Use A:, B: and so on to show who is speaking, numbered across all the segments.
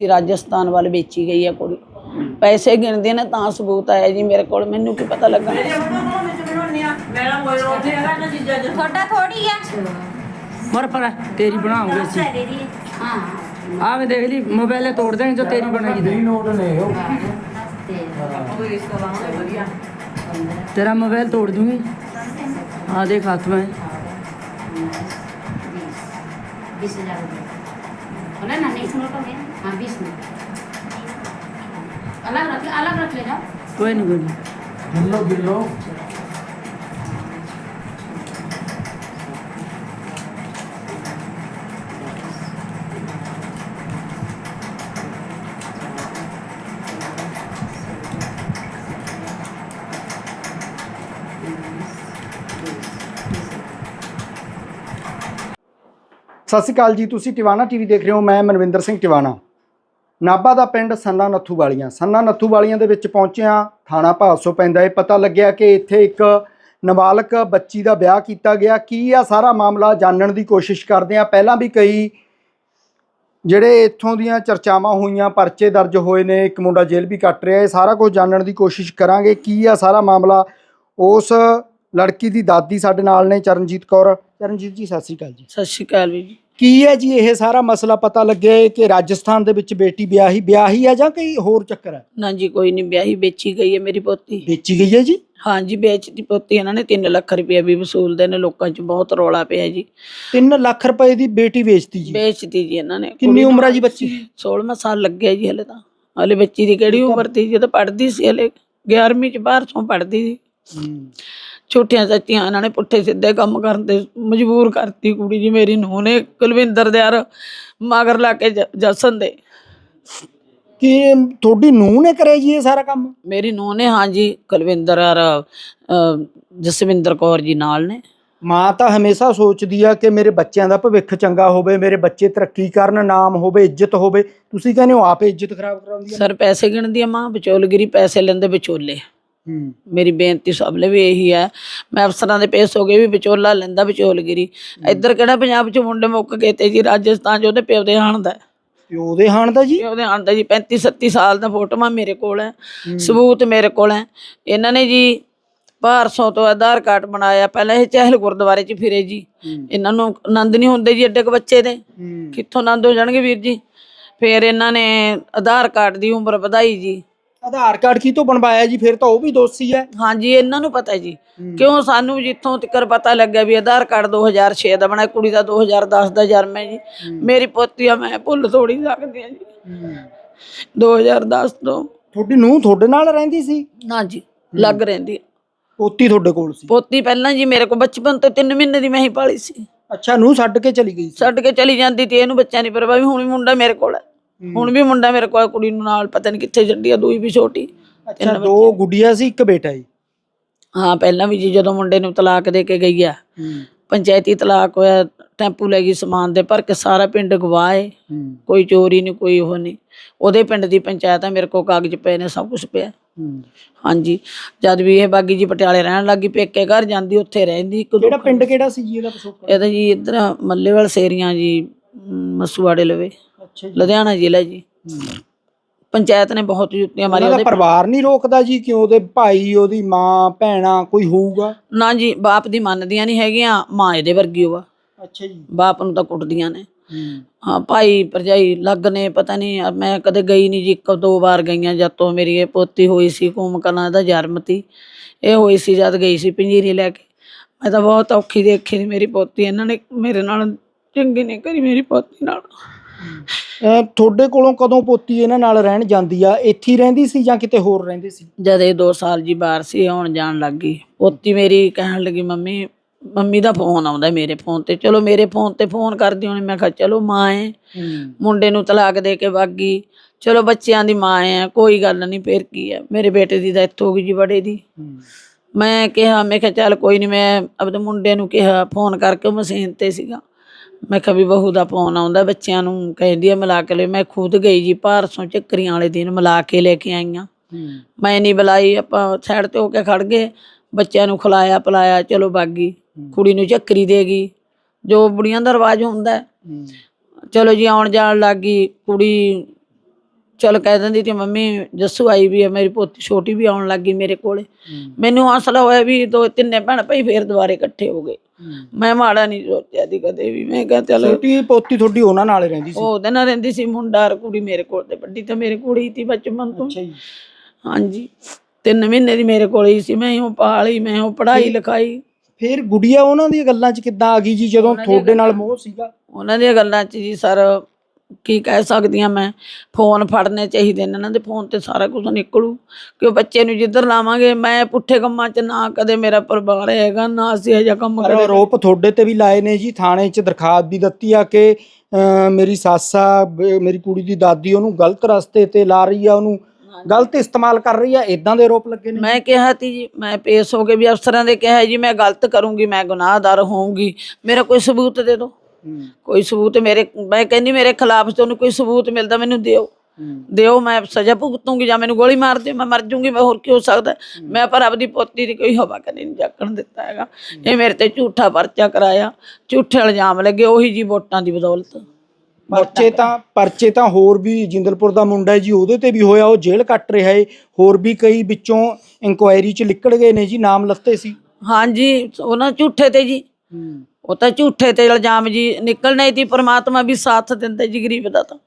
A: ਕਿ ਰਾਜਸਥਾਨ ਵੱਲ ਵੇਚੀ ਗਈ ਹੈ ਕੁੜੀ ਪੈਸੇ ਗਿਣਦੇ ਨੇ ਤਾਂ ਸਬੂਤ ਆਇਆ ਜੀ ਮੇਰੇ ਕੋਲ ਮੈਨੂੰ ਕੀ ਪਤਾ ਲੱਗਾ
B: ਤੁਹਾਡਾ ਥੋੜੀ ਆ
C: ਮਰ ਪਰ ਤੇਰੀ
B: ਬਣਾਉਂਗੇ ਅਸੀਂ ਹਾਂ
C: ਆਵੇਂ ਦੇਖ ਲਈ ਮੋਬਾਈਲ ਤੋੜ ਦੇਣ ਜੋ ਤੇਰੀ ਬਣਾਈ ਦੇ ਨੋਟ ਨੇ ਉਹ ਤੇਰਾ ਮੋਬਾਈਲ ਤੋੜ ਦੂੰਗੀ ਆ ਦੇਖ
B: ਹੱਥ ਮੈਂ 20000 ਰੁਪਏ बोला ना नेक्स्ट नोट हो गया हाँ बीस में अलग रख अलग रख ले जाओ
C: कोई नहीं कोई नहीं
D: ਸਤਿ ਸ਼੍ਰੀ ਅਕਾਲ ਜੀ, ਤੁਸੀਂ ਟਿਵਾਣਾ ਟੀਵੀ ਦੇਖ ਰਹੇ ਹੋ, ਮੈਂ ਮਨਵਿੰਦਰ ਸਿੰਘ ਟਿਵਾਣਾ। ਨਾਭਾ ਦਾ ਪਿੰਡ ਸੰਨਾ ਨੱਥੂ ਵਾਲੀਆਂ। ਸੰਨਾ ਨੱਥੂ ਵਾਲੀਆਂ ਦੇ ਵਿੱਚ ਪਹੁੰਚਿਆ ਥਾਣਾ ਭਾਸੋ ਪੈਂਦਾ ਇਹ ਪਤਾ ਲੱਗਿਆ ਕਿ ਇੱਥੇ ਇੱਕ ਨਾਬਾਲਗ ਬੱਚੀ ਦਾ ਵਿਆਹ ਕੀਤਾ ਗਿਆ। ਕੀ ਆ ਸਾਰਾ ਮਾਮਲਾ, ਜਾਣਨ ਦੀ ਕੋਸ਼ਿਸ਼ ਕਰਦੇ ਆ ਪਹਿਲਾਂ ਵੀ ਕਈ ਜਿਹੜੇ ਇੱਥੋਂ ਦੀਆਂ ਚਰਚਾਵਾਂ ਹੋਈਆਂ, ਪਰਚੇ ਦਰਜ ਹੋਏ ਨੇ, ਇੱਕ ਮੁੰਡਾ ਜੇਲ੍ਹ ਵੀ ਕੱਟ ਰਿਹਾ ਇਹ ਸਾਰਾ ਕੁਝ ਜਾਣਨ ਦੀ ਕੋਸ਼ਿਸ਼ ਕਰਾਂਗੇ। ਕੀ ਆ ਸਾਰਾ ਮਾਮਲਾ? ਉਸ ਲੜਕੀ ਦੀ ਦਾਦੀ ਸਾਡੇ ਨਾਲ ਨੇ, ਚਰਨਜੀਤ ਕੌਰ। ਚਰਨਜੀਤ ਜੀ, ਸਤਿ ਸ਼੍ਰੀ ਅਕਾਲ ਜੀ।
A: ਸਤਿ ਸ਼੍ਰੀ ਅਕਾਲ ਵੀਰ ਜੀ।
D: ਕੀ ਹੈ ਜੀ ਇਹ ਸਾਰਾ ਮਸਲਾ ਪਤਾ ਲੱਗਿਆ ਹੈ ਕਿ ਰਾਜਸਥਾਨ ਦੇ ਵਿੱਚ ਬੇਟੀ ਵਿਆਹੀ ਵਿਆਹੀ ਹੈ ਜਾਂ ਕੋਈ ਹੋਰ ਚੱਕਰ ਹੈ?
A: ਨਾ ਜੀ ਕੋਈ ਨਹੀਂ ਵਿਆਹੀ ਵੇਚੀ ਗਈ ਹੈ ਮੇਰੀ ਪੋਤੀ।
D: ਵੇਚੀ ਗਈ ਹੈ ਜੀ?
A: ਹਾਂ ਜੀ ਵੇਚਦੀ ਪੋਤੀ ਇਹਨਾਂ ਨੇ 3 ਲੱਖ ਰੁਪਏ ਵੀ ਵਸੂਲਦੇ ਨੇ ਲੋਕਾਂ 'ਚ ਬਹੁਤ ਰੌਲਾ ਪਿਆ ਜੀ।
D: 3 ਲੱਖ ਰੁਪਏ ਦੀ ਬੇਟੀ ਵੇਚਤੀ ਜੀ?
A: ਵੇਚਦੀ ਜੀ ਇਹਨਾਂ ਨੇ।
D: ਕਿੰਨੀ ਉਮਰ ਹੈ ਜੀ ਬੱਚੀ?
A: 16ਵਾਂ ਸਾਲ ਲੱਗਿਆ ਜੀ ਹਲੇ ਤਾਂ। ਹਲੇ ਬੱਚੀ ਦੀ ਕਿਹੜੀ ਉਮਰ ਤੀ ਜਦੋਂ ਪੜ੍ਹਦੀ ਸੀ ਹਲੇ 11ਵੀਂ ਚ ਬਾਹਰ ਤੋਂ ਪੜ੍ਹਦੀ ਸੀ। ਛੋਟੀਆਂ ਚਾਚੀਆਂ ਇਹਨਾਂ ਨੇ ਪੁੱਠੇ ਸਿੱਧੇ ਕੰਮ ਕਰਨ ਤੇ ਮਜਬੂਰ ਕਰਤੀ ਕੁੜੀ ਜੀ ਮੇਰੀ ਨੂੰਹ ਨੇ ਕੁਲਵਿੰਦਰ ਦੇ ਯਾਰ ਮਗਰ ਲਾ ਕੇ ਜ- ਜਸਨ ਦੇ।
D: ਕੀ ਤੁਹਾਡੀ ਨੂੰਹ ਨੇ ਕਰਿਆ ਜੀ ਇਹ ਸਾਰਾ ਕੰਮ?
A: ਮੇਰੀ ਨੂੰਹ ਨੇ ਹਾਂ ਜੀ ਕੁਲਵਿੰਦਰ ਔਰ ਅ, ਜਸਵਿੰਦਰ ਕੌਰ ਜੀ ਨਾਲ ਨੇ।
D: ਮਾਂ ਤਾਂ ਹਮੇਸ਼ਾ ਸੋਚਦੀ ਆ ਕਿ ਮੇਰੇ ਬੱਚਿਆਂ ਦਾ ਭਵਿੱਖ ਚੰਗਾ ਹੋਵੇ ਮੇਰੇ ਬੱਚੇ ਤਰੱਕੀ ਕਰਨ ਨਾਮ ਹੋਵੇ ਇੱਜ਼ਤ ਹੋਵੇ। ਤੁਸੀਂ ਕਹਿੰਦੇ ਹੋ ਆਪੇ ਇੱਜ਼ਤ ਖਰਾਬ ਕਰਾਉਂਦੀ ਆ।
A: ਸਰ ਪੈਸੇ ਗਿਣਦੀ ਆ ਮਾਂ ਵਿਚੋਲਗਿਰੀ ਪੈਸੇ ਲੈਂਦੇ ਵਿਚੋਲੇ। ਮੇਰੀ ਬੇਨਤੀ ਸਭ ਲਈ ਵੀ ਇਹੀ ਹੈ। ਮੈਂ ਅਫਸਰਾਂ ਦੇ ਪੇਸ਼ ਹੋ ਗਏ ਵੀ ਵਿਚੋਲਾ ਲੈਂਦਾ ਵਿਚੋਲਗਿਰੀ। ਇੱਧਰ ਕਿਹੜਾ ਪੰਜਾਬ 'ਚ ਮੁੰਡੇ ਮੁੱਕ ਗਏ ਤੇ ਜੀ ਰਾਜਸਥਾਨ 'ਚ ਉਹਦੇ ਪਿਓ ਦੇ ਹਾਣ ਦਾ। ਹੈ।
D: ਤੇ ਉਹਦੇ ਹਾਣ ਦਾ ਜੀ?
A: ਪਿਓ ਦੇ ਹਾਣ ਦਾ ਜੀ 35 37 ਸਾਲ ਦਾ ਫੋਟੋਆਂ ਮੇਰੇ ਕੋਲ ਹੈ ਸਬੂਤ ਮੇਰੇ ਕੋਲ ਹੈ। ਇਹਨਾਂ ਨੇ ਜੀ ਭਾਰਸੋਂ ਤੋਂ ਆਧਾਰ ਕਾਰਡ ਬਣਾਇਆ ਪਹਿਲਾਂ ਇਹ ਚਹਿਲ ਗੁਰਦੁਆਰੇ 'ਚ ਫਿਰੇ ਜੀ। ਇਹਨਾਂ ਨੂੰ ਆਨੰਦ ਨਹੀਂ ਹੁੰਦੇ ਜੀ ਐਡੇ ਕੁ ਬੱਚੇ ਦੇ। ਕਿੱਥੋਂ ਆਨੰਦ ਹੋ ਜਾਣਗੇ ਵੀਰ ਜੀ? ਫਿਰ ਇਹਨਾਂ ਨੇ ਆਧਾਰ ਕਾਰਡ ਦੀ ਉਮਰ ਵਧਾਈ ਜੀ।
D: ਆਧਾਰ ਕਾਰਡ ਕੀ ਤੋਂ ਬਣਵਾਇਆ ਜੀ? ਫਿਰ ਤਾਂ ਉਹ ਵੀ ਦੋਸ਼ੀ ਹੈ।
A: ਹਾਂਜੀ ਇਹਨਾਂ ਨੂੰ ਪਤਾ ਜੀ। ਕਿਉਂ ਸਾਨੂੰ ਜਿੱਥੋਂ ਤੱਕ ਪਤਾ ਲੱਗਿਆ ਵੀ ਆਧਾਰ ਕਾਰਡ 2006 ਦਾ ਬਣਾਇਆ ਕੁੜੀ ਦਾ 2010 ਦਾ ਜਨਮ ਹੈ ਜੀ। ਮੇਰੀ ਪੋਤੀ ਆ ਮੈਂ ਭੁੱਲ ਥੋੜੀ ਸਕਦੀ ਆ ਜੀ 2010 ਤੋਂ।
D: ਤੁਹਾਡੀ ਨੂੰਹ ਤੁਹਾਡੇ ਨਾਲ ਰਹਿੰਦੀ ਸੀ?
A: ਨਾ ਜੀ ਲੱਗ ਰਹਿੰਦੀ।
D: ਪੋਤੀ ਤੁਹਾਡੇ ਕੋਲ ਸੀ?
A: ਪੋਤੀ ਪਹਿਲਾਂ ਜੀ ਮੇਰੇ ਕੋਲ ਬਚਪਨ ਤੋਂ 3 ਮਹੀਨੇ ਦੀ ਮੈਂ ਹੀ ਪਾਲੀ ਸੀ।
D: ਅੱਛਾ ਨੂੰਹ ਛੱਡ ਕੇ ਚਲੀ ਗਈ
A: ਛੱਡ ਕੇ ਚਲੀ ਜਾਂਦੀ ਤੇ ਇਹਨੂੰ ਬੱਚਿਆਂ ਦੀ ਪਰਵਾਹ ਵੀ ਹੁਣ ਵੀ ਮੁੰਡਾ ਮੇਰੇ ਕੋਲ ਹੈ। ਹੁਣ ਵੀ ਮੁੰਡਾ ਮੇਰੇ ਕੋਲ ਕੁੜੀ ਨੂੰ ਨਾਲ ਪਤਾ ਨਹੀਂ ਕਿੱਥੇ ਛੱਡੀ ਆ ਦੂਈ ਵੀ ਛੋਟੀ।
D: ਅੱਛਾ ਦੋ ਗੁੱਡੀਆਂ ਸੀ ਇੱਕ ਬੇਟਾ ਜੀ?
A: ਹਾਂ ਪਹਿਲਾਂ ਵੀ ਜੀ ਜਦੋਂ ਮੁੰਡੇ ਨੂੰ ਤਲਾਕ ਦੇ ਕੇ ਗਈ ਆ। ਪੰਚਾਇਤੀ ਤਲਾਕ ਹੋਇਆ ਟੈਂਪੂ ਲੈ ਗਈ ਸਮਾਨ ਦੇ ਭਰ ਕੇ ਸਾਰਾ ਪਿੰਡ ਗਵਾਏ।
D: ਹੂੰ।
A: ਕੋਈ ਚੋਰੀ ਨਹੀਂ ਕੋਈ ਉਹ ਨਹੀਂ। ਉਹਦੇ ਪਿੰਡ ਦੀ ਪੰਚਾਇਤ ਆ ਮੇਰੇ ਕੋਲ ਕਾਗਜ਼ ਪਏ ਨੇ ਸਭ ਕੁਝ ਪਿਆ। ਹਾਂਜੀ। ਜਦ ਵੀ ਇਹ ਬਾਗੀ ਜੀ ਪਟਿਆਲੇ ਰਹਿਣ ਲੱਗੀ ਪੇਕੇ ਘਰ ਜਾਂਦੀ ਉੱਥੇ ਰਹਿੰਦੀ
D: ਕਿਹੜਾ ਪਿੰਡ ਕਿਹੜਾ ਸੀ ਜੀ ਇਹਦਾ ਪਸੋਕਾ
A: ਇਹਦਾ ਜੀ ਇੱਧਰ ਮੱਲੇਵਾਲ ਸੇਰੀਆਂ ਜੀ ਮਸੂਆੜੇ ਲਵੇ। ਲੁਧਿਆਣਾ ਜ਼ਿਲ੍ਹਾ ਜੀ। ਪੰਚਾਇਤ ਨੇ ਬਹੁਤ ਜੁੱਤੀਆਂ ਮਾਰੀਆਂ ਉਹਦੇ
D: ਪਰਿਵਾਰ ਨਹੀਂ ਰੋਕਦਾ ਜੀ ਕਿ ਉਹਦੇ ਭਾਈ ਉਹਦੀ ਮਾਂ ਭੈਣਾਂ ਕੋਈ ਹੋਊਗਾ?
A: ਨਾ ਜੀ ਬਾਪ ਦੀ ਮੰਨਦੀਆਂ ਨਹੀਂ ਹੈਗੀਆਂ ਮਾਂ ਇਹਦੇ ਵਰਗੀ ਆ।
D: ਅੱਛਾ ਜੀ।
A: ਬਾਪ ਨੂੰ ਤਾਂ ਕੁੱਟਦੀਆਂ ਨੇ।
D: ਹੂੰ।
A: ਭਾਈ ਭਰਜਾਈ ਲੱਗ ਨੇ ਪਤਾ ਨਹੀਂ ਮੈਂ ਕਦੇ ਗਈ ਨਹੀਂ ਜੀ ਇੱਕ ਦੋ ਵਾਰ ਗਈਆਂ ਜਦ ਤੋਂ ਮੇਰੀ ਇਹ ਪੋਤੀ ਹੋਈ ਸੀ ਕੂਮ ਕਲਾਂ ਦਾ ਜਰਮਤੀ। ਇਹ ਹੋਈ ਸੀ ਜਦ ਗਈ ਸੀ ਪੰਜੀਰੀ ਲੈ ਕੇ। ਮੈਂ ਤਾਂ ਬਹੁਤ ਔਖੀ ਦੇਖੀ ਮੇਰੀ ਪੋਤੀ ਇਹਨਾਂ ਨੇ ਮੇਰੇ ਨਾਲ ਚੰਗੀ ਨਹੀਂ ਕਰੀ ਮੇਰੀ ਪੋਤੀ ਨਾਲ।
D: ਅਹ ਤੁਹਾਡੇ ਕੋਲੋਂ ਕਦੋਂ ਪੋਤੀ ਇਹਨਾਂ ਨਾਲ ਰਹਿਣ ਜਾਂਦੀ ਆ? ਇੱਥੇ ਹੀ ਰਹਿੰਦੀ ਸੀ ਜਾਂ ਕਿਤੇ ਹੋਰ ਰਹਿੰਦੀ ਸੀ?
A: ਜਦ ਇਹ 2 ਸਾਲ ਜੀ ਬਾਹਰ ਸੀ ਆਉਣ ਜਾਣ ਲੱਗ ਗਈ। ਪੋਤੀ ਮੇਰੀ ਕਹਿਣ ਲੱਗੀ ਮੰਮੀ ਮੰਮੀ ਦਾ ਫੋਨ ਆਉਂਦਾ ਮੇਰੇ ਫੋਨ ਤੇ। ਚਲੋ ਮੇਰੇ ਫੋਨ ਤੇ ਫੋਨ ਕਰਦੀ ਹੋਣੀ ਮੈਂ ਕਿਹਾ ਚਲੋ ਮਾਂ ਹੈ। ਮੁੰਡੇ ਨੂੰ ਤਲਾਕ ਦੇ ਕੇ ਵਗ ਗਈ। ਚਲੋ ਬੱਚਿਆਂ ਦੀ ਮਾਂ ਹੈ ਕੋਈ ਗੱਲ ਨਹੀਂ ਫੇਰ ਕੀ ਹੈ ਮੇਰੇ ਬੇਟੇ ਦੀ ਡੈਥ ਹੋ ਗਈ ਜੀ ਬੜੇ ਦੀ। ਮੈਂ ਕਿਹਾ ਮੈਂ ਕਿਹਾ ਚੱਲ ਕੋਈ ਨਹੀਂ ਮੈਂ ਆਪਦੇ ਮੁੰਡੇ ਨੂੰ ਕਿਹਾ ਫੋਨ ਕਰਕੇ ਉਹ ਮਸ਼ੀਨ ਤੇ ਸੀਗਾ। ਮੈਂ ਕਿਹਾ ਵੀ ਬਹੂ ਦਾ ਫੋਨ ਆਉਂਦਾ ਬੱਚਿਆਂ ਨੂੰ ਕਹਿੰਦੀ ਆ ਮਿਲਾ ਕੇ ਲੈ। ਮੈਂ ਖੁਦ ਗਈ ਜੀ ਭਾਰਸੋਂ ਚੱਕਰੀਆਂ ਵਾਲੇ ਦਿਨ ਮਿਲਾ ਕੇ ਲੈ ਕੇ ਆਈਆਂ ਮੈਂ ਨਹੀਂ ਬੁਲਾਈ ਆਪਾਂ ਸਾਈਡ ਤੇ ਹੋ ਕੇ ਖੜ ਗਏ। ਬੱਚਿਆਂ ਨੂੰ ਖਿਲਾਇਆ ਪਿਲਾਇਆ ਚਲੋ ਬਾਗੀ ਕੁੜੀ ਨੂੰ ਚੱਕਰੀ ਦੇ ਗਈ। ਜੋ ਬੁੜੀਆਂ ਦਾ ਰਿਵਾਜ ਹੁੰਦਾ। ਚਲੋ ਜੀ ਆਉਣ ਜਾਣ ਲੱਗੀ ਕੁੜੀ ਚਲ ਕਹਿ ਦਿੰਦੀ ਤੇ ਮੰਮੀ ਜੱਸੂ ਆਈ ਵੀ ਹੈ ਮੇਰੀ ਪੋਤੀ ਛੋਟੀ ਵੀ ਆਉਣ ਲੱਗੀ ਮੇਰੇ ਕੋਲੇ। ਮੈਨੂੰ ਹੌਸਲਾ ਹੋਇਆ ਵੀ ਦੋ ਤਿੰਨੇ ਭੈਣ ਭਾਈ ਫੇਰ ਦੁਬਾਰੇ ਇਕੱਠੇ ਹੋ ਗਏ। ਮੈਂ ਮਾੜਾ ਨਹੀਂ ਸੋਚਿਆ ਦੀ ਕਦੇ ਵੀ। ਮੈਂ ਕਿਹਾ ਚਲ
D: ਛੋਟੀ ਪੋਤੀ ਤੁਹਾਡੀ ਉਹਨਾਂ ਨਾਲ ਹੀ ਰਹਿੰਦੀ ਸੀ।
A: ਉਹ ਉਹਦੇ ਨਾਲ ਰਹਿੰਦੀ ਸੀ। ਮੁੰਡਾ ਔਰ ਕੁੜੀ ਮੇਰੇ ਕੋਲ ਤੇ ਵੱਡੀ ਤਾਂ ਮੇਰੇ ਕੋਲ ਹੀ ਸੀ ਬਚਪਨ ਤੋਂ।
D: ਅੱਛਾ ਜੀ।
A: ਹਾਂਜੀ। ਤਿੰਨ ਮਹੀਨੇ ਦੀ ਮੇਰੇ ਕੋਲ ਹੀ ਸੀ। ਮੈਂ ਉਹ ਪਾਲੀ ਮੈਂ ਉਹ ਪੜ੍ਹਾਈ ਲਿਖਾਈ।
D: ਫਿਰ ਗੁੜੀਆ ਉਹਨਾਂ ਦੀਆਂ ਗੱਲਾਂ 'ਚ ਕਿੱਦਾਂ ਆ ਗਈ ਜੀ ਜਦੋਂ ਤੁਹਾਡੇ ਨਾਲ ਮੋਹ ਸੀਗਾ?
A: ਉਹਨਾਂ ਦੀਆਂ ਗੱਲਾਂ 'ਚ ਜੀ ਸਰ ਕੀ ਕਹਿ ਸਕਦੀ ਆ ਮੈਂ? ਫੋਨ ਫੜਨੇ ਚਾਹੀਦੇ ਨੇ ਇਹਨਾਂ ਦੇ ਫੋਨ ਤੇ ਸਾਰਾ ਕੁਝ ਨਿਕਲੂ। ਕਿ ਉਹ ਬੱਚੇ ਨੂੰ ਜਿੱਧਰ ਲਾਵਾਂਗੇ ਮੈਂ ਪੁੱਠੇ ਕੰਮਾਂ 'ਚ ਨਾ ਕਦੇ ਮੇਰਾ ਪਰਿਵਾਰ ਹੈਗਾ ਨਾ ਅਸੀਂ ਇਹ ਜਿਹਾ ਕੰਮ
D: ਪਰ
A: ਕਰੇ
D: ਆਰੋਪ ਤੁਹਾਡੇ ਤੇ ਵੀ ਲਾਏ ਨੇ ਜੀ ਥਾਣੇ 'ਚ ਦਰਖਾਸਤ ਵੀ ਦਿੱਤੀ ਆ ਕਿ ਅਹ, ਮੇਰੀ ਸਾਸਾ ਮੇਰੀ ਕੁੜੀ ਦੀ ਦਾਦੀ ਉਹਨੂੰ ਗਲਤ ਰਸਤੇ ਤੇ ਲਾ ਰਹੀ ਆ ਉਹਨੂੰ ਗਲਤ ਇਸਤੇਮਾਲ ਕਰ ਰਹੀ ਆ ਇਦਾਂ ਦੇ ਆਰੋਪ ਲੱਗੇ ਨੇ?
A: ਮੈਂ ਕਿਹਾ ਤੀ ਜੀ ਮੈਂ ਪੇਸ਼ ਹੋ ਕੇ ਵੀ ਅਫਸਰਾਂ ਦੇ ਕਿਹਾ ਜੀ ਮੈਂ ਗਲਤ ਕਰੂੰਗੀ ਮੈਂ ਗੁਨਾਹਦਾਰ ਹੋਊਂਗੀ। ਮੇਰਾ ਕੋਈ ਸਬੂਤ ਦੇ ਦਿਓ। ਕੋਈ ਸਬੂਤ ਮੇਰੇ ਮੈਂ ਕਹਿੰਦੀ ਮੇਰੇ ਖਿਲਾਫ ਤੁਹਾਨੂੰ ਕੋਈ ਸਬੂਤ ਮਿਲਦਾ ਮੈਨੂੰ ਦਿਓ। ਦਿਓ ਮੈਂ ਸਜ਼ਾ ਭੁਗਤੂੰਗੀ ਜਾਂ ਮੈਨੂੰ ਗੋਲੀ ਮਾਰ ਦਿਓ ਮੈਂ ਮਰ ਜੂੰਗੀ ਮੈਂ ਹੋਰ ਕੀ ਹੋ ਸਕਦਾ? ਮੈਂ ਪਰ ਆਪਦੀ ਪੋਤੀ ਦੀ ਕੋਈ ਹਵਾ ਕਦੇ ਨਹੀਂ ਜਾਕਣ ਦਿੱਤਾ ਹੈਗਾ। ਇਹ ਮੇਰੇ ਤੇ ਝੂਠਾ ਪਰਚਾ ਕਰਾਇਆ। ਝੂਠੇ ਇਲਜ਼ਾਮ ਲੱਗੇ ਉਹੀ ਜੀ ਵੋਟਾਂ ਦੀ ਬਦੌਲਤ।
D: ਪਰਚੇ ਤਾਂ ਪਰਚੇ ਤਾਂ ਹੋਰ ਵੀ ਜਿੰਦਲਪੁਰ ਦਾ ਮੁੰਡਾ ਜੀ ਉਹਦੇ ਤੇ ਵੀ ਹੋਇਆ ਉਹ ਜੇਲ੍ਹ ਕੱਟ ਰਿਹਾ ਏ। ਹੋਰ ਵੀ ਕਈ ਵਿੱਚੋਂ ਇਨਕੁਆਇਰੀ 'ਚ ਨਿਕਲ ਗਏ ਨੇ ਜੀ ਨਾਮ ਲੱਤੇ ਸੀ।
A: ਹਾਂਜੀ ਉਹਨਾਂ ਝੂਠੇ ਤੇ ਜੀ। ਉਹ ਤਾਂ ਝੂਠੇ ਤੇ ਇਲਜ਼ਾਮ ਜੀ ਨਿਕਲਣਾ ਹੀ ਤੀ ਪ੍ਰਮਾਤਮਾ ਵੀ ਸਾਥ ਦਿੰਦਾ ਜੀ ਗਰੀਬ ਦਾ ਤਾਂ।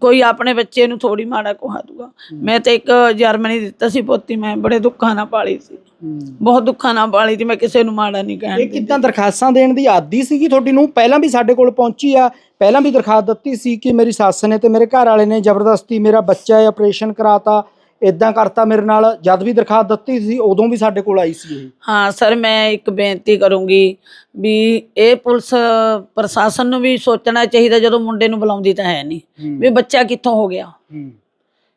A: ਕੋਈ ਆਪਣੇ ਬੱਚੇ ਨੂੰ ਥੋੜੀ ਮਾੜਾ ਕੋਹਾ ਦੂਗਾ ਮੈਂ ਤੇ ਇੱਕ ਜਰਮਨੀ ਦਿੱਤਾ ਸੀ ਪੋਤੀ ਮੈਂ ਬੜੇ ਦੁੱਖਾਂ ਨਾਲ ਪਾਲੀ ਸੀ। ਬਹੁਤ ਦੁੱਖਾਂ ਨਾਲ ਪਾਲੀ ਤੇ ਮੈਂ ਕਿਸੇ ਨੂੰ ਮਾੜਾ ਨਹੀਂ ਕਹਿਣ
D: ਇਹ ਕਿੱਦਾਂ ਦਰਖਾਸਤਾਂ ਦੇਣ ਦੀ ਆਦੀ ਸੀਗੀ ਤੁਹਾਡੀ ਨੂੰ? ਪਹਿਲਾਂ ਵੀ ਸਾਡੇ ਕੋਲ ਪਹੁੰਚੀ ਆ ਪਹਿਲਾਂ ਵੀ ਦਰਖਾਸਤ ਦਿੱਤੀ ਸੀ ਕਿ ਮੇਰੀ ਸੱਸ ਨੇ ਤੇ ਮੇਰੇ ਘਰ ਵਾਲੇ ਨੇ ਜ਼ਬਰਦਸਤੀ ਮੇਰਾ ਬੱਚਾ ਹੈ ਆਪਰੇਸ਼ਨ ਕਰਾਤਾ। ਇਦਾਂ ਕਰਤਾ ਮੇਰੇ ਨਾਲ ਜਦ ਵੀ ਦਰਖਾਸਤ ਦਿੱਤੀ ਸੀ ਉਦੋਂ ਵੀ ਸਾਡੇ ਕੋਲ ਆਈ ਸੀ ਇਹ।
A: ਹਾਂ ਸਰ ਮੈਂ ਇੱਕ ਬੇਨਤੀ ਕਰੂੰਗੀ ਵੀ ਇਹ ਪੁਲਿਸ ਪ੍ਰਸ਼ਾਸਨ ਨੂੰ ਵੀ ਸੋਚਣਾ ਚਾਹੀਦਾ ਜਦੋਂ ਮੁੰਡੇ ਨੂੰ ਬੁਲਾਉਂਦੀ ਤਾਂ ਹੈ ਨਹੀਂ। ਵੀ ਬੱਚਾ ਕਿੱਥੋਂ ਹੋ ਗਿਆ?
D: ਹੂੰ।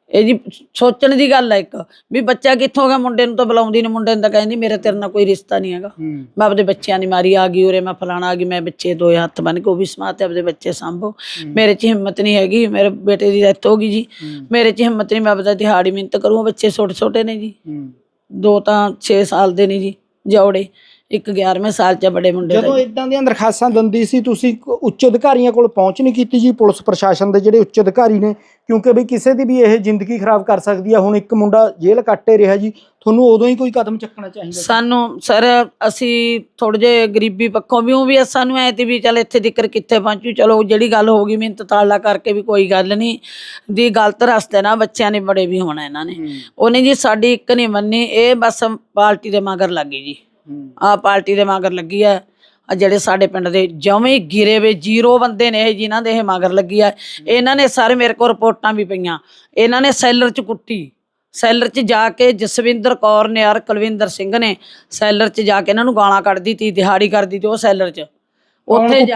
A: ਇਹ ਜੀ ਸੋਚਣ ਦੀ ਗੱਲ ਹੈ ਇੱਕ ਵੀ ਬੱਚਾ ਕਿੱਥੋਂ ਗਿਆ ਮੁੰਡੇ ਨੂੰ ਤਾਂ ਬੁਲਾਉਂਦੀ ਨਹੀਂ ਮੁੰਡੇ ਨੂੰ ਤਾਂ ਕਹਿੰਦੀ ਮੇਰਾ ਤੇਰੇ ਨਾਲ ਕੋਈ ਰਿਸ਼ਤਾ ਨਹੀਂ ਹੈਗਾ। ਮੈਂ ਆਪਦੇ ਬੱਚਿਆਂ ਦੀ ਮਾਰੀ ਆ ਗਈ ਉਰੇ ਮੈਂ ਫਲਾਣਾ ਆ ਗਈ ਮੈਂ ਬੱਚੇ ਦੋਏ ਹੱਥ ਬੰਨ ਕੇ ਉਹ ਵੀ ਸਮਾਤ ਤੇ ਆਪਦੇ ਬੱਚੇ ਸੰਭੋ। ਮੇਰੇ 'ਚ ਹਿੰਮਤ ਨਹੀਂ ਹੈਗੀ ਮੇਰੇ ਬੇਟੇ ਦੀ ਡੈਥ ਹੋ ਗਈ ਜੀ। ਮੇਰੇ 'ਚ ਹਿੰਮਤ ਨਹੀਂ ਮੈਂ ਆਪਦਾ ਦਿਹਾੜੀ ਮਿਹਨਤ ਕਰੂੰ ਬੱਚੇ ਛੋਟੇ ਛੋਟੇ ਨੇ ਜੀ। ਦੋ ਤਾਂ 6 ਸਾਲ ਦੇ ਨੇ ਜੀ ਜੋੜੇ। ਇੱਕ 11ਵੇਂ ਸਾਲ 'ਚ ਆ ਬੜੇ ਮੁੰਡੇ ਦਾ
D: ਜਦੋਂ ਇਦਾਂ ਦੀਆਂ ਦਰਖਾਸਤਾਂ ਦਿੰਦੀ ਸੀ ਤੁਸੀਂ ਕ- ਉੱਚ ਅਧਿਕਾਰੀਆਂ ਕੋਲ ਪਹੁੰਚ ਨਹੀਂ ਕੀਤੀ ਜੀ ਪੁਲਿਸ ਪ੍ਰਸ਼ਾਸਨ ਦੇ ਜਿਹੜੇ ਉੱਚ ਅਧਿਕਾਰੀ ਨੇ ਕਿਉਂਕਿ ਵੀ ਕਿਸੇ ਦੀ ਵੀ ਇਹ ਜ਼ਿੰਦਗੀ ਖਰਾਬ ਕਰ ਸਕਦੀ ਆ ਹੁਣ ਇੱਕ ਮੁੰਡਾ ਜੇਲ੍ਹ ਕੱਟੇ ਰਿਹਾ ਜੀ ਤੁਹਾਨੂੰ ਉਦੋਂ ਹੀ ਕੋਈ ਕਦਮ ਚੱਕਣਾ ਚਾਹੀਦਾ
A: ਸਾਨੂੰ ਸਰ ਅਸੀਂ ਥੋੜੇ ਜੇ ਗਰੀਬੀ ਪੱਖੋਂ ਵੀ ਉਹ ਵੀ ਸਾਨੂੰ ਐ ਤੇ ਵੀ ਚੱਲ ਇੱਥੇ ਜ਼ਿਕਰ ਕਿੱਥੇ ਪਹੁੰਚੂ ਚਲੋ ਜਿਹੜੀ ਗੱਲ ਹੋ ਗਈ ਮਿਹਨਤ ਤਾਲਾ ਕਰਕੇ ਵੀ ਕੋਈ ਗੱਲ ਨਹੀਂ ਦੀ ਗਲਤ ਰਸਤੇ ਨਾ ਬੱਚਿਆਂ ਨੇ ਬੜੇ ਵੀ ਹੋਣਾ ਇਹਨਾਂ ਨੇ। ਉਹਨੇ ਜੀ ਸਾਡੀ ਇੱਕ ਨਹੀਂ ਮੰਨੀ ਇਹ ਬਸ ਪਾਰਟੀ ਦੇ ਮਗਰ ਲੱਗੀ ਜੀ। ਆ ਪਾਰਟੀ ਦੇ ਮਗਰ ਲੱਗੀ ਆ। ਆ ਜਿਹੜੇ ਸਾਡੇ ਪਿੰਡ ਦੇ ਜਵੇਂ ਗਿਰੇ ਵੇ ਜ਼ੀਰੋ ਬੰਦੇ ਨੇ ਇਹ ਜਿਨ੍ਹਾਂ ਦੇ ਇਹ ਮਗਰ ਲੱਗੀ ਆ। ਇਹਨਾਂ ਨੇ ਸਾਰੇ ਮੇਰੇ ਕੋਲ ਰਿਪੋਰਟਾਂ ਵੀ ਪਈਆਂ। ਇਹਨਾਂ ਨੇ ਸੈਲਰ ਚ ਕੁੱਟੀ। ਸੈਲਰ ਚ ਜਾ ਕੇ ਜਸਵਿੰਦਰ ਕੌਰ ਨੇ ਔਰ ਕੁਲਵਿੰਦਰ ਸਿੰਘ ਨੇ ਸੈਲਰ ਚ ਜਾ ਕੇ ਇਹਨਾਂ ਨੂੰ ਗਾਲਾਂ ਕੱਢਦੀ ਤੀ ਦਿਹਾੜੀ ਕਰਦੀ ਤੀ ਉਹ ਸੈਲਰ ਚ। ਉੱਥੇ ਜਾ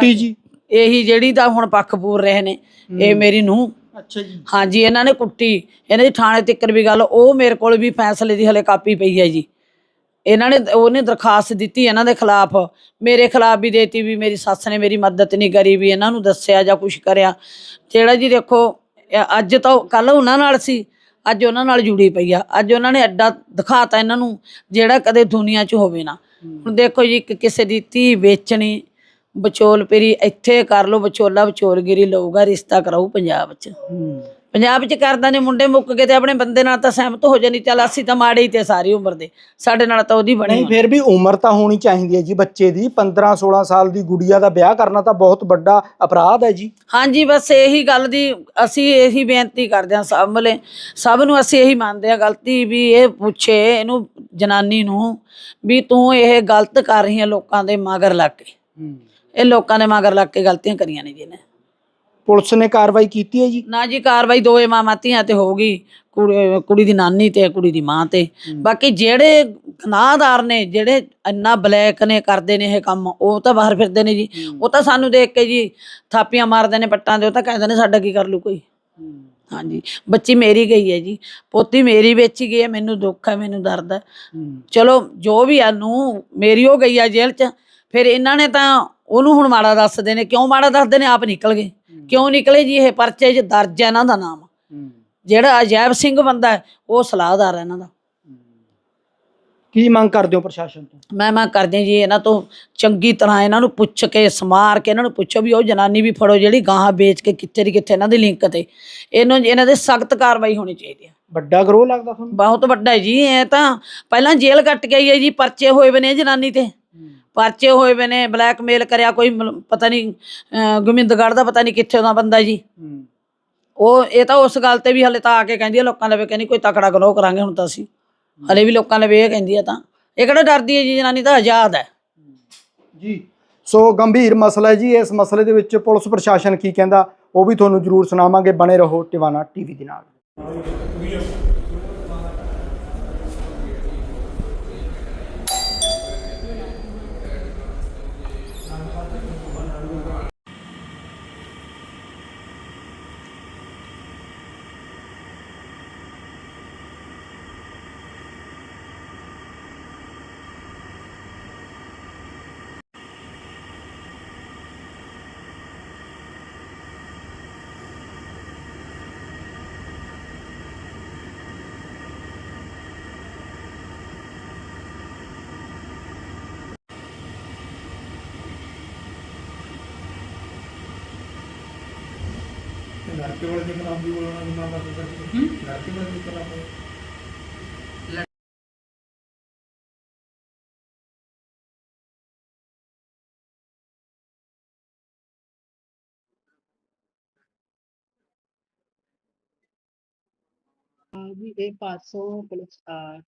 A: ਇਹੀ ਜਿਹੜੀ ਤਾਂ ਹੁਣ ਪੱਖ ਪੂਰ ਰਹੇ ਨੇ ਇਹ ਮੇਰੀ ਨੂੰ
D: ਅੱਛਾ ਜੀ।
A: ਹਾਂਜੀ ਇਹਨਾਂ ਨੇ ਕੁੱਟੀ। ਇਹਨਾਂ ਦੀ ਥਾਣੇ ਤੱਕਰ ਵੀ ਗੱਲ ਉਹ ਮੇਰੇ ਕੋਲ ਵੀ ਫੈਸਲੇ ਦੀ ਹਲੇ ਕਾਪੀ ਪਈ ਹੈ ਜੀ। ਇਹਨਾਂ ਨੇ ਉਹਨੇ ਦਰਖਾਸਤ ਦਿੱਤੀ ਇਹਨਾਂ ਦੇ ਖਿਲਾਫ ਮੇਰੇ ਖਿਲਾਫ ਵੀ ਦੇਤੀ ਵੀ ਮੇਰੀ ਸੱਸ ਨੇ ਮੇਰੀ ਮਦਦ ਨਹੀਂ ਕਰੀ ਵੀ ਇਹਨਾਂ ਨੂੰ ਦੱਸਿਆ ਜਾਂ ਕੁਝ ਕਰਿਆ। ਜਿਹੜਾ ਜੀ ਦੇਖੋ ਅੱਜ ਤਾਂ ਕੱਲ ਉਹਨਾਂ ਨਾਲ ਸੀ ਅੱਜ ਉਹਨਾਂ ਨਾਲ ਜੁੜੀ ਪਈ ਆ। ਅੱਜ ਉਹਨਾਂ ਨੇ ਅੱਡਾ ਦਿਖਾਤਾ ਇਹਨਾਂ ਨੂੰ ਜਿਹੜਾ ਕਦੇ ਦੁਨੀਆ 'ਚ ਹੋਵੇ ਨਾ। ਹੁਣ ਦੇਖੋ ਜੀ ਕਿਸੇ ਦੀ ਧੀ ਵੇਚਣੀ ਵਿਚੋਲ ਪੇਰੀ ਇੱਥੇ ਕਰ ਲਓ ਵਿਚੋਲਾ ਵਿਚੋਲਗਿਰੀ ਲਊਗਾ ਰਿਸ਼ਤਾ ਕਰਾਊ ਪੰਜਾਬ 'ਚ। ਪੰਜਾਬ 'ਚ ਕਰਦਾ ਨੇ ਮੁੰਡੇ ਮੁੱਕ ਗਏ ਤੇ ਆਪਣੇ ਬੰਦੇ ਨਾਲ ਤਾਂ ਸਹਿਮਤ ਹੋ ਜਾਣੀ ਚੱਲ ਅਸੀਂ ਤਾਂ ਮਾੜੇ ਹੀ ਤੇ ਸਾਰੀ ਉਮਰ ਦੇ ਸਾਡੇ ਨਾਲ ਤਾਂ ਉਹਦੀ ਬਣੀ
D: ਨਹੀਂ ਫਿਰ ਵੀ ਉਮਰ ਤਾਂ ਹੋਣੀ ਚਾਹੀਦੀ ਹੈ ਜੀ ਬੱਚੇ ਦੀ 15 16 ਸਾਲ ਦੀ ਗੁੜੀਆ ਦਾ ਵਿਆਹ ਕਰਨਾ ਤਾਂ ਬਹੁਤ ਵੱਡਾ ਅਪਰਾਧ ਹੈ ਜੀ।
A: ਹਾਂਜੀ ਬਸ ਇਹੀ ਗੱਲ ਦੀ ਅਸੀਂ ਇਹੀ ਬੇਨਤੀ ਕਰਦੇ ਹਾਂ ਸਭ ਮਲੇ ਸਭ ਨੂੰ ਅਸੀਂ ਇਹੀ ਮੰਨਦੇ ਹਾਂ ਗਲਤੀ ਵੀ ਇਹ ਪੁੱਛੇ ਇਹਨੂੰ ਜਨਾਨੀ ਨੂੰ ਵੀ ਤੂੰ ਇਹ ਗਲਤ ਕਰ ਰਹੀ ਹੈ ਲੋਕਾਂ ਦੇ ਮਗਰ ਲੱਗ ਕੇ। ਇਹ ਲੋਕਾਂ ਦੇ ਮਗਰ ਲੱਗ ਕੇ ਗਲਤੀਆਂ ਕਰੀਆਂ ਨੇ ਜੀ ਇਹਨੇ।
D: ਪੁਲਿਸ ਨੇ ਕਾਰਵਾਈ ਕੀਤੀ ਹੈ ਜੀ?
A: ਨਾ ਜੀ ਕਾਰਵਾਈ ਦੋਏ ਮਾਵਾਂ ਧੀਆਂ ਤੇ ਹੋਊਗੀ ਕੁੜੀ ਕੁੜੀ ਦੀ ਨਾਨੀ ਤੇ ਕੁੜੀ ਦੀ ਮਾਂ ਤੇ। ਬਾਕੀ ਜਿਹੜੇ ਗੁਨਾਹਦਾਰ ਨੇ ਜਿਹੜੇ ਇੰਨਾ ਬਲੈਕ ਨੇ ਕਰਦੇ ਨੇ ਇਹ ਕੰਮ ਉਹ ਤਾਂ ਬਾਹਰ ਫਿਰਦੇ ਨੇ ਜੀ। ਉਹ ਤਾਂ ਸਾਨੂੰ ਦੇਖ ਕੇ ਜੀ ਥਾਪੀਆਂ ਮਾਰਦੇ ਨੇ ਪੱਟਾਂ ਦੇ ਉਹ ਤਾਂ ਕਹਿੰਦੇ ਨੇ ਸਾਡਾ ਕੀ ਕਰ ਲੂ ਕੋਈ। ਹਾਂਜੀ ਬੱਚੀ ਮੇਰੀ ਗਈ ਹੈ ਜੀ। ਪੋਤੀ ਮੇਰੀ ਵੇਚੀ ਗਈ ਹੈ ਮੈਨੂੰ ਦੁੱਖ ਹੈ ਮੈਨੂੰ ਦਰਦ ਹੈ। ਚਲੋ ਜੋ ਵੀ ਆ ਨੂੰ ਮੇਰੀ ਉਹ ਗਈ ਆ ਜੇਲ੍ਹ 'ਚ ਫਿਰ ਇਹਨਾਂ ਨੇ ਤਾਂ ਉਹਨੂੰ ਹੁਣ ਮਾੜਾ ਦੱਸਦੇ ਨੇ ਕਿਉਂ ਮਾੜਾ ਦੱਸਦੇ ਨੇ ਆਪ ਨਿਕਲ ਗਏ। ਕਿਉਂ ਨਿਕਲੇ ਜੀ ਇਹ ਪਰਚੇ 'ਚ ਦਰਜ ਹੈ ਇਹਨਾਂ ਦਾ ਨਾਮ? ਜਿਹੜਾ ਅਜੈਬ ਸਿੰਘ ਬੰਦਾ ਹੈ ਉਹ ਸਲਾਹਦਾਰ ਹੈ ਇਹਨਾਂ ਦਾ।
D: ਕੀ ਮੰਗ ਕਰਦੇ ਹੋ ਪ੍ਰਸ਼ਾਸਨ ਤੋਂ?
A: ਮੈਂ ਮੈਂ ਕਰਦੇ ਜੀ ਇਹਨਾਂ ਤੋਂ ਚੰਗੀ ਤਰ੍ਹਾਂ ਇਹਨਾਂ ਨੂੰ ਪੁੱਛ ਕੇ ਸਮਾਰ ਕੇ ਇਹਨਾਂ ਨੂੰ ਪੁੱਛੋ ਵੀ ਉਹ ਜਨਾਨੀ ਵੀ ਫੜੋ ਜਿਹੜੀ ਗਾਹਾਂ ਵੇਚ ਕੇ ਕਿੱਥੇ ਦੀ ਕਿੱਥੇ ਇਹਨਾਂ ਦੀ ਲਿੰਕ ਤੇ। ਇਹਨੂੰ ਇਹਨਾਂ ਦੇ ਸਖਤ ਕਾਰਵਾਈ ਹੋਣੀ ਚਾਹੀਦੀ ਹੈ।
D: ਵੱਡਾ ਗਰੋਹ ਲੱਗਦਾ ਤੁਹਾਨੂੰ?
A: ਬਹੁਤ ਵੱਡਾ ਹੈ ਜੀ ਇਹ ਤਾਂ ਪਹਿਲਾਂ ਜੇਲ੍ਹ ਕੱਟ ਕੇ ਆਈ ਹੈ ਜੀ ਪਰਚੇ ਹੋਏ ਵੇ ਨੇ ਇਹ ਜਨਾਨੀ ਤੇ। ਪਰਚੇ ਹੋਏ ਵੇ ਨੇ ਬਲੈਕਮੇਲ ਕਰਿਆ ਕੋਈ ਪਤਾ ਨਹੀਂ ਗੋਬਿੰਦਗੜ੍ਹ ਦਾ ਪਤਾ ਨਹੀਂ ਕਿੱਥੇ ਦਾ ਬੰਦਾ ਜੀ।
D: ਹੂੰ।
A: ਉਹ ਇਹ ਤਾਂ ਉਸ ਗੱਲ ਤੇ ਵੀ ਹਲੇ ਤਾਂ ਆ ਕੇ ਕਹਿੰਦੀ ਆ ਲੋਕਾਂ ਲਵੇ ਕਹਿੰਦੀ ਕੋਈ ਤਕੜਾ ਗਨੋਹ ਕਰਾਂਗੇ ਹੁਣ ਤਾਂ ਅਸੀਂ। ਹਲੇ ਵੀ ਲੋਕਾਂ ਲਵੇ ਇਹ ਕਹਿੰਦੀ ਆ ਤਾਂ। ਇਹ ਕਿਹੜਾ ਡਰਦੀ ਹੈ ਜੀ ਜਨਾਨੀ ਤਾਂ ਆਜ਼ਾਦ ਹੈ।
D: ਜੀ। ਸੋ ਗੰਭੀਰ ਮਸਲਾ ਹੈ ਜੀ ਇਸ ਮਸਲੇ ਦੇ ਵਿੱਚ ਪੁਲਿਸ ਪ੍ਰਸ਼ਾਸਨ ਕੀ ਕਹਿੰਦਾ ਉਹ ਵੀ ਤੁਹਾਨੂੰ ਜ਼ਰੂਰ ਸੁਣਾਵਾਂਗੇ। ਬਣੇ ਰਹੋ ਟਿਵਾਣਾ ਟੀਵੀ ਦੇ ਨਾਲ।
E: ਹਾਂ ਜੀ ਇਹ 500 ਪੁਲਿਸ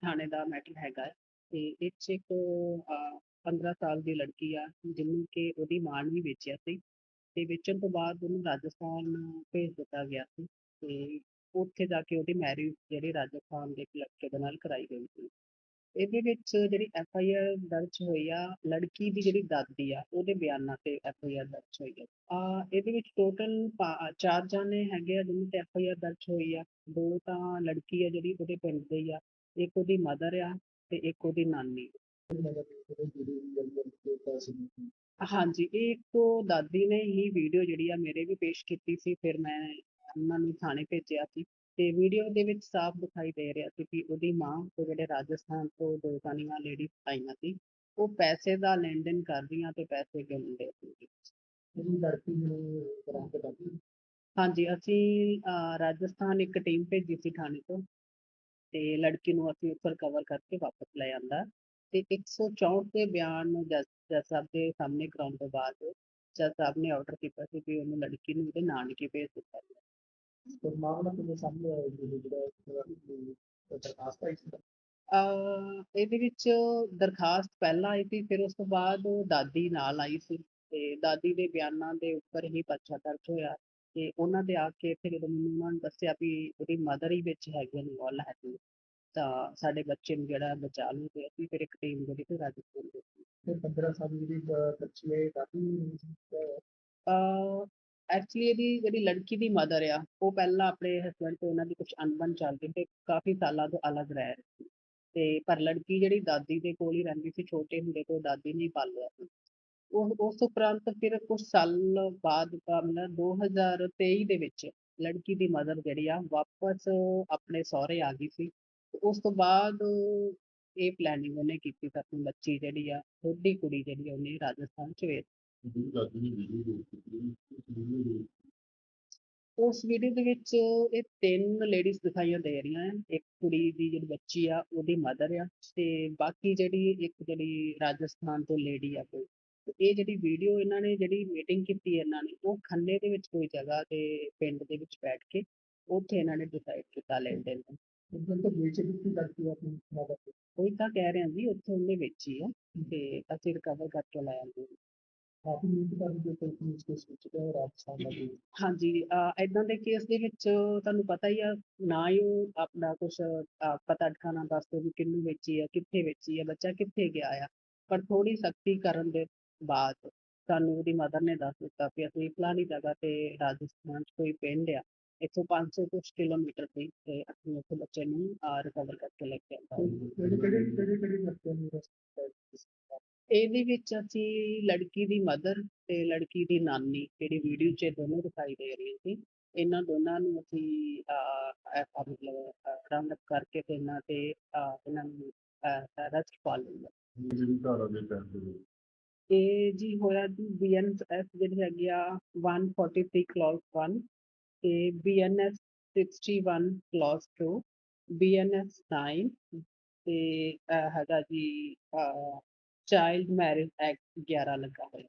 E: ਥਾਣੇ ਦਾ ਮੈਟਰ ਹੈਗਾ ਤੇ ਇਹ 'ਚ ਇੱਕ ਅਹ, 15 ਸਾਲ ਦੀ ਲੜਕੀ ਆ ਜਿਹਨੂੰ ਕਿ ਉਹਦੀ ਮਾਂ ਨੇ ਵੇਚਿਆ ਸੀ ਤੇ ਵੇਚਣ ਤੋਂ ਬਾਅਦ ਉਹਨੂੰ ਰਾਜਸਥਾਨ ਭੇਜ ਦਿੱਤਾ ਗਿਆ ਸੀ ਤੇ ਉੱਥੇ ਜਾ ਕੇ ਉਹਦੀ ਮੈਰਿਜ ਜਿਹੜੀ ਰਾਜਸਥਾਨ ਦੇ ਇੱਕ ਦੇ ਨਾਲ ਕਰਾਈ ਗਈ ਸੀ। ਇਹਦੇ ਵਿੱਚ ਜਿਹੜੀ ਐਫ ਆਈ ਆਰ ਦਰਜ ਹੋਈ ਆ, ਲੜਕੀ ਦੀ ਜਿਹੜੀ ਦਾਦੀ ਆ, ਉਹਦੇ ਬਿਆਨਾਂ ਤੇ ਐਫ ਆਈ ਆਰ ਦਰਜ ਹੋਈ ਆ। ਆ ਇਹਦੇ ਵਿੱਚ ਟੋਟਲ ਚਾਰ ਜਾਣੇ ਹੈਗੇ ਆ ਜਿਹਨਾਂ ਤੇ ਐਫ ਆਈ ਆਰ ਦਰਜ ਹੋਈ ਆ। ਦੋ ਤਾਂ ਲੜਕੀ ਆ ਜਿਹੜੀ ਉਹਦੇ ਪਿੰਡ ਦੇ ਆ, ਇੱਕ ਉਹਦੀ ਮਦਰ ਆ ਤੇ ਇੱਕ ਉਹਦੀ ਨਾਨੀ ਹਾਂਜੀ ਇਹ ਇੱਕ ਦਾਦੀ ਨੇ ਹੀ ਵੀਡੀਓ ਜਿਹੜੀ ਆ ਮੇਰੇ ਵੀ ਪੇਸ਼ ਕੀਤੀ ਸੀ ਫਿਰ ਮੈਂ ਉਹਨਾਂ ਨੂੰ ਥਾਣੇ ਭੇਜਿਆ ਸੀ। ਤੇ ਵੀਡੀਓ ਦੇ ਵਿੱਚ ਸਾਫ਼ ਦਿਖਾਈ ਦੇ ਰਿਹਾ ਸੀ ਕਿ ਉਹਦੀ ਮਾਂ ਤੇ ਜਿਹੜੇ ਰਾਜਸਥਾਨ ਤੋਂ ਦੋ ਕਾਨੀਆਂ ਲੇਡੀ ਆਈਆਂ ਸੀ ਉਹ ਪੈਸੇ ਦਾ ਲੈਣ ਦੇਣ ਕਰ ਰਹੀਆਂ ਤੇ ਪੈਸੇ ਗਿਣਦੇ ਸੀ। ਹਾਂਜੀ ਅਸੀਂ ਰਾਜਸਥਾਨ ਇੱਕ ਟੀਮ ਭੇਜੀ ਸੀ ਥਾਣੇ ਤੋਂ ਤੇ ਲੜਕੀ ਨੂੰ ਅਸੀਂ ਉੱਪਰ ਕਵਰ ਕਰਕੇ ਵਾਪਸ ਲੈ ਆਂਦਾ। ਤੇ 164 ਦੇ ਬਿਆਨ ਜੱਜ ਜੱਜ ਸਾਹਿਬ ਦੇ ਸਾਹਮਣੇ ਕਰਾਉਣ ਤੋਂ ਬਾਅਦ ਜੱਜ ਸਾਹਿਬ ਨੇ ਆਰਡਰ ਕੀਤਾ ਸੀ ਕਿ ਉਹਨੂੰ ਲੜਕੀ ਨੂੰ ਉਹਦੇ ਨਾਨਕੇ ਭੇਜ ਦਿੱਤਾ ਜਾਵੇ। ਅਹ ਇਹਦੇ ਵਿੱਚ ਦਰਖਾਸਤ ਪਹਿਲਾਂ ਆਈ ਸੀ ਫਿਰ ਉਸ ਤੋਂ ਬਾਅਦ ਦਾਦੀ ਨਾਲ ਆਈ ਸੀ। ਤੇ ਦਾਦੀ ਦੇ ਬਿਆਨਾਂ ਦੇ ਉੱਪਰ ਹੀ ਪਰਚਾ ਦਰਜ ਹੋਇਆ ਤੇ ਉਹਨਾਂ ਦੇ ਆ ਕੇ ਇੱਥੇ ਜਦੋਂ ਮੈਨੂੰ ਉਹਨਾਂ ਨੇ ਦੱਸਿਆ ਵੀ ਉਹਦੀ ਮਦਰ ਹੀ ਵਿੱਚ ਹੈਗੇ ਨੇ ਇਨਵੋਲ ਹੈ ਤਾਂ ਸਾਡੇ ਬੱਚੇ ਨੂੰ ਜਿਹੜਾ ਬਚਾ ਲੂ ਤੇ ਅਸੀਂ ਫਿਰ ਇੱਕ ਟੀਮ ਜਿਹੜੀ ਤੇ ਰਾਜਸਥਾਨ ਦੇ ਅਹ ਐਕਚੁਅਲੀ ਇਹਦੀ ਜਿਹੜੀ ਲੜਕੀ ਦੀ ਮਦਰ ਆ ਉਹ ਪਹਿਲਾਂ ਆਪਣੇ ਹਸਬੰਡ ਤੋਂ ਉਹਨਾਂ ਦੀ ਕੁਝ ਅਣਬਣ ਚੱਲਦੀ ਤੇ ਕਾਫੀ ਸਾਲਾਂ ਤੋਂ ਅਲੱਗ ਰਹਿ ਰਹੇ ਸੀ। ਤੇ ਪਰ ਲੜਕੀ ਜਿਹੜੀ ਦਾਦੀ ਦੇ ਕੋਲ ਹੀ ਰਹਿੰਦੀ ਸੀ ਛੋਟੇ ਹੁੰਦੇ ਤੋਂ ਦਾਦੀ ਨੇ ਹੀ ਪਾਲਿਆ ਸੀ। ਉਹ ਉਸ ਉਪਰੰਤ ਫਿਰ ਕੁਝ ਸਾਲ ਬਾਅਦ ਦਾ ਮਤਲਬ 2023 ਦੇ ਵਿੱਚ ਲੜਕੀ ਦੀ ਮਦਰ ਜਿਹੜੀ ਆ ਵਾਪਸ ਆਪਣੇ ਸਹੁਰੇ ਆ ਗਈ ਸੀ। ਤੇ ਉਸ ਤੋਂ ਬਾਅਦ ਇਹ ਪਲੈਨਿੰਗ ਉਹਨੇ ਕੀਤੀ ਤਾਂ ਆਪਣੀ ਬੱਚੀ ਜਿਹੜੀ ਆ ਛੋਟੀ ਕੁੜੀ ਜਿਹੜੀ ਆ ਉਹਨੇ ਰਾਜਸਥਾਨ ਚ ਵੇਚ ਉਸ ਵੀਡੀਓ ਦੇ ਵਿੱਚ ਇਹ ਤਿੰਨ ਲੇਡੀਜ਼ ਦਿਖਾਈਆਂ ਦੇ ਰਹੀਆਂ ਆ ਇੱਕ ਕੁੜੀ ਦੀ ਜਿਹੜੀ ਬੱਚੀ ਆ ਉਹਦੀ ਮਦਰ ਆ ਤੇ ਬਾਕੀ ਜਿਹੜੀ ਇੱਕ ਜਿਹੜੀ ਰਾਜਸਥਾਨ ਤੋਂ ਲੇਡੀ ਆ ਕੋਈ। ਤੇ ਇਹ ਜਿਹੜੀ ਵੀਡੀਓ ਇਹਨਾਂ ਨੇ ਜਿਹੜੀ ਮੀਟਿੰਗ ਕੀਤੀ ਇਹਨਾਂ ਨੇ ਉਹ ਖੰਨੇ ਦੇ ਵਿੱਚ ਕੋਈ ਜਗ੍ਹਾ ਤੇ ਪਿੰਡ ਦੇ ਵਿੱਚ ਬੈਠ ਕੇ ਉੱਥੇ ਇਹਨਾਂ ਨੇ ਡਿਸਾਈਡ ਕੀਤਾ ਲੈਣ ਦੇਣ ਦਾ। ਕੋਈ ਤਾਂ ਕਹਿ ਰਹੇ ਆ ਜੀ ਉੱਥੇ ਉਹਨੇ ਵੇਚੀ ਆ ਤੇ ਅਸੀਂ ਰਿਕਵਰ ਕਰਕੇ ਲੈ ਆਂਦੇ ਹਾਂਜੀ ਇਦਾਂ ਦੇ ਕੇਸ ਦੇ ਵਿੱਚ ਤੁਹਾਨੂੰ ਪਤਾ ਹੀ ਆ ਨਾ ਹੀ ਉਹ ਆਪਣਾ ਕੁਝ ਪਤਾ ਠਿਕਾਣਾ ਦੱਸਦੇ ਵੀ ਕਿਹਨੂੰ ਵੇਚੀ ਆ ਕਿੱਥੇ ਵੇਚੀ ਆ ਬੱਚਾ ਕਿੱਥੇ ਗਿਆ ਆ। ਪਰ ਥੋੜੀ ਸਖਤੀ ਕਰਨ ਦੇ ਬਾਅਦ ਸਾਨੂੰ ਉਹਦੀ ਮਦਰ ਨੇ ਦੱਸ ਦਿੱਤਾ ਕਿ ਅਸੀਂ ਫਲਾਣੀ ਜਗ੍ਹਾ ਤੇ ਰਾਜਸਥਾਨ 'ਚ ਕੋਈ ਪਿੰਡ ਆ ਇੱਥੋਂ 500 ਕੁਛ ਕਿਲੋਮੀਟਰ ਤੇ ਤੇ ਅਸੀਂ ਉੱਥੇ ਬੱਚੇ ਨੂੰ ਰਿਕਵਰ ਕਰਕੇ ਲੈ ਕੇ ਆਂਦਾ ਇਹਦੇ ਵਿੱਚ ਅਸੀਂ ਲੜਕੀ ਦੀ ਮਦਰ ਤੇ ਲੜਕੀ ਦੀ ਨਾਨੀ ਜਿਹੜੀ ਵੀਡੀਓ 'ਚ ਦੋਨੋਂ ਦਿਖਾਈ ਦੇ ਰਹੀਆਂ ਸੀ। ਇਹਨਾਂ ਦੋਨਾਂ ਨੂੰ ਅਸੀਂ ਮਤਲਬ ਰਾਉਂਡ ਅਪ ਕਰਕੇ ਤੇ ਇਹਨਾਂ ਤੇ ਇਹਨਾਂ ਨੂੰ ਅਰੈਸਟ ਪਾ ਹੈ
F: ਜਿਹੜੀ ਧਾਰਾ ਦੇ ਤਹਿਤ।
E: ਇਹ ਜੀ ਹੋਇਆ ਜੀ ਬੀਐਨਐਸ ਜਿਹੜੀ ਹੈਗੀ ਆ 143 ਕਲੌਜ਼ 1 ਤੇ ਬੀਐਨਐਸ 61 ਕਲੌਜ਼ 2 ਬੀਐਨਐਸ 9 ਤੇ ਹੈਗਾ ਜੀ ਚਾਈਲਡ ਮੈਰਿਜ ਐਕਟ 11 ਲੱਗਾ ਹੋਇਆ